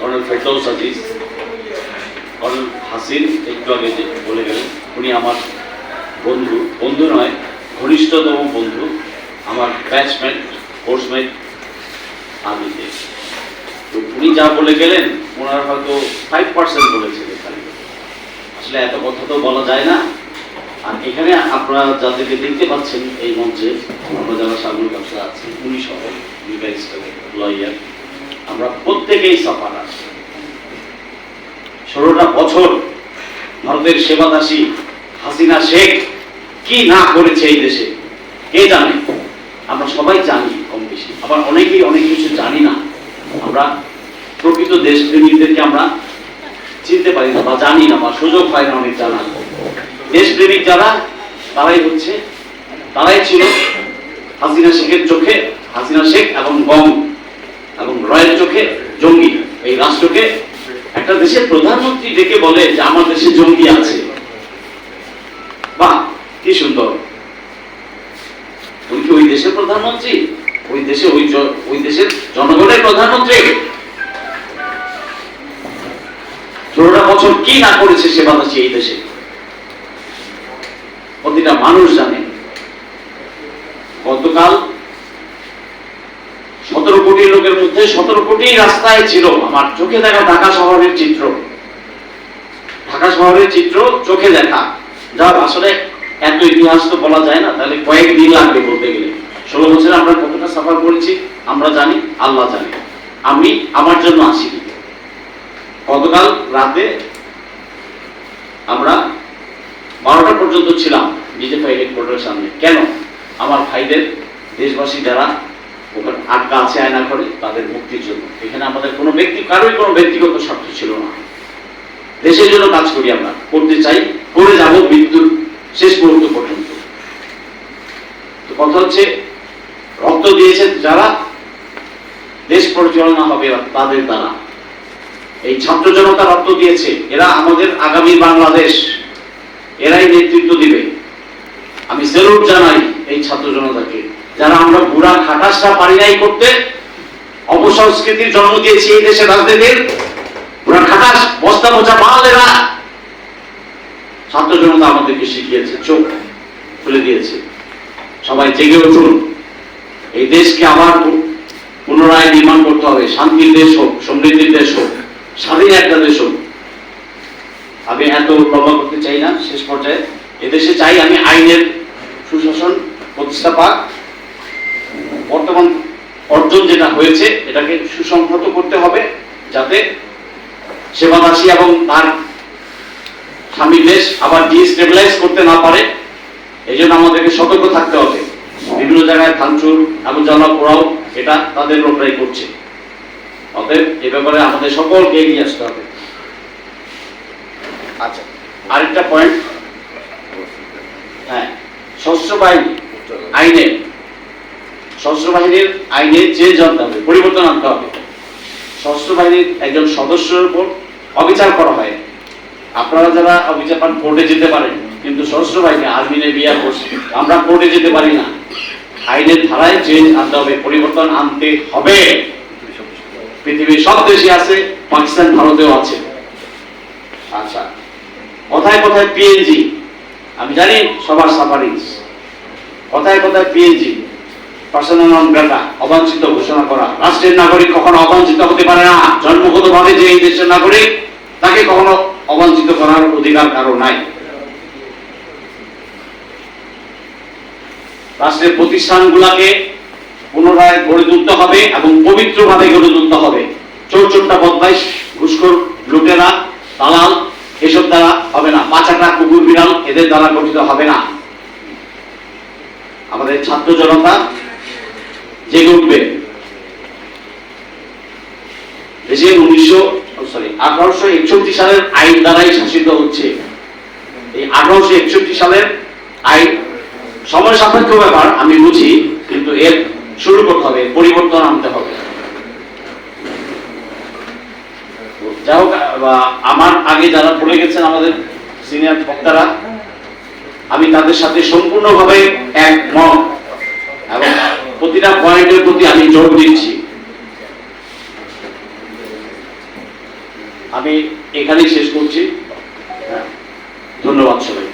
Colonel Ferdous Aziz, colonel Hasin একটু আগে বলে গেলেন, উনি আমার বন্ধু। বন্ধু নয়, ঘনিষ্ঠতম বন্ধু, আমার ব্যাচমেট কোর্সমেট আমিতে তো উনি যা বলে গেলেন, ওনার হয়তো ফাইভ পার্সেন্ট বলেছিলেন খালি আসলে এত কথা তো বলা যায় না। আর এখানে আপনারা যাদেরকে দেখতে পাচ্ছেন এই মঞ্চে, আমরা যারা সামনে ব্যবসা আছি, উনি সহ লয়ার আমরা প্রত্যেকেই সাফার ষোলোটা বছর ভারতের সেবাদাসী হাসিনা শেখ কি না করেছে এই দেশে, কে জানে? আমরা সবাই জানি কম বেশি। আবার অনেকেই অনেক কিছু জানি না। আমরা প্রকৃত দেশপ্রেমীদেরকে আমরা চিনতে পারি না বা জানি না বা সুযোগ পাই না অনেক জানার। দেশপ্রেমিক যারা, তারাই হচ্ছে, তারাই ছিল হাসিনা শেখের চোখে, হাসিনা শেখ এবং গম জঙ্গি। এই রাষ্ট্রকে একটা দেশের প্রধানমন্ত্রী ডেকে বলে যে আমার দেশে জঙ্গি আছে। বাহ, কি সুন্দর। উনি কি ওই দেশের প্রধানমন্ত্রী? ওই দেশে ওই ওই দেশের জনগণের প্রধানমন্ত্রী? ষোলোটা বছর কি না করেছে সেবাদাসী এই দেশে? প্রতিটা মানুষ জানে গতকাল সতেরো কোটি লোকের মধ্যে সতেরো কোটি রাস্তায় ছিল আমার চোখে দেখা ঢাকা শহরের চিত্র। ঢাকা শহরের চিত্র চোখে দেখা। যার আসলে এত ইতিহাস তো বলা যায় না, তাহলে কয়েকদিন লাগবে বলতে গেলে। ষোলো বছরে আমরা কতটা সাফার করেছি, আমরা জানি, আল্লাহ জানে। আমি আমার জন্য আসিনি গতকাল রাতে আমরা বারোটা পর্যন্ত ছিলাম বিজেপি হেডকোয়ার্টারের সামনে। কেন? আমার ভাইদের দেশবাসী যারা আটকা আছে আয়না করে তাদের মুক্তির জন্য। এখানে আমাদের কোনো ব্যক্তি, কারোই কোনো ব্যক্তিগত স্বার্থ ছিল না। দেশের জন্য কাজ করি আমরা, করতে চাই করে যাব মৃত্যুর শেষ মুহূর্ত পর্যন্ত। তো কথা হচ্ছে, রক্ত দিয়েছে যারা, দেশ পরিচালনা হবে তাদের দ্বারা। এই ছাত্র জনতা রক্ত দিয়েছে, এরা আমাদের আগামী বাংলাদেশ, এরাই নেতৃত্ব দিবে। আমি সেলুট জানাই এই ছাত্র জনতাকে। যারা আমরা বুড়া খাটাসটা পারি নাই করতে অপসংস্কৃতির জন্ম দিয়েছি এই দেশের রাজনীতির, বুড়া খাটাস, বস্তা মোচা মাল ছাত্র জনতা আমাদেরকে শিখিয়েছে, চোখ খুলে দিয়েছে। সবাই জেগে উঠুন। এই দেশকে আবার পুনরায় নির্মাণ করতে হবে। শান্তির দেশ হোক, সমৃদ্ধির দেশ হোক, স্বাধীন একটা দেশ হোক। আমি এত লম্বা করতে চাই না, শেষ পর্যায়ে। এদেশে চাই আমি আইনের সুশাসন, প্রতিষ্ঠা পাক। এটাকে সুসংহত করতে হবে যাতে সেবাদাসী এবং তার স্বামী দেশ আবার ডিস্টেবিলাইজ করতে না পারে। এই জন্য আমাদেরকে সতর্ক থাকতে হবে। বিভিন্ন জায়গায় ভাঙচুর এবং জ্বালা পোড়াও এটা তাদের লোকরাই করছে। অতএব এ ব্যাপারে আমাদের সকলকে এগিয়ে আসতে হবে। আচ্ছা। আরেকটা পয়েন্ট হ্যাঁ সশস্ত্র বাহিনী আইনে সশস্ত্র বাহিনীর আইনে চেঞ্জ আনতে হবে, পরিবর্তন আনতে হবে সশস্ত্র বাহিনীর একজন সদস্যের উপর অবিচার করা হয়। আপনারা যারা অবিচার পান, কোর্টে যেতে পারেন, কিন্তু সশস্ত্র বাহিনী আর্মি, নেভি এয়ারফোর্স আমরা কোর্টে যেতে পারি না। আইনের ধারায় চেঞ্জ আনতে হবে, পরিবর্তন আনতে হবে। পৃথিবীর সব দেশে আছে, পাকিস্তান, ভারতেও আছে। আচ্ছা কথায় কথায় পিএনজি আমি জানি সবার সাফারিংস। কথায় কথায় পিএনজি পার্সোনাল নন অবাঞ্ছিত ঘোষণা করা। রাষ্ট্রের নাগরিক কখনো অবাঞ্ছিত হতে পারে না। যে দেশের নাগরিক, তাকে কখনো অবাঞ্ছিত করার অধিকার কারও নাই। রাষ্ট্রের পুনরায় গড়ে তুলতে হবে এবং পবিত্রভাবে গড়ে তুলতে হবে। চোর চোরটা বদমাইশ, ঘুষখোর লুটেরা, দালাল, এসব দ্বারা হবে না। পাচাটা কুকুর বিড়াল, এদের দ্বারা গঠিত হবে না। আমাদের ছাত্র জনতা জেগে উঠবে। সালের আইন দ্বারাই শাসিত হচ্ছে। এই আঠারোশো একষট্টি সালের আইন সময় সাপেক্ষ ব্যাপার, আমি বুঝি, কিন্তু এর শুরু করতে হবে পরিবর্তন আনতে হবে। যাই হোক আমার আগে যারা বলে গেছেন আমাদের সিনিয়র বক্তারা, আমি তাদের সাথে সম্পূর্ণভাবে একমত। এবং প্রতিটা পয়েন্টের প্রতি আমি জোর দিচ্ছি। আমি এখানেই শেষ করছি। হ্যাঁ, ধন্যবাদ সবাই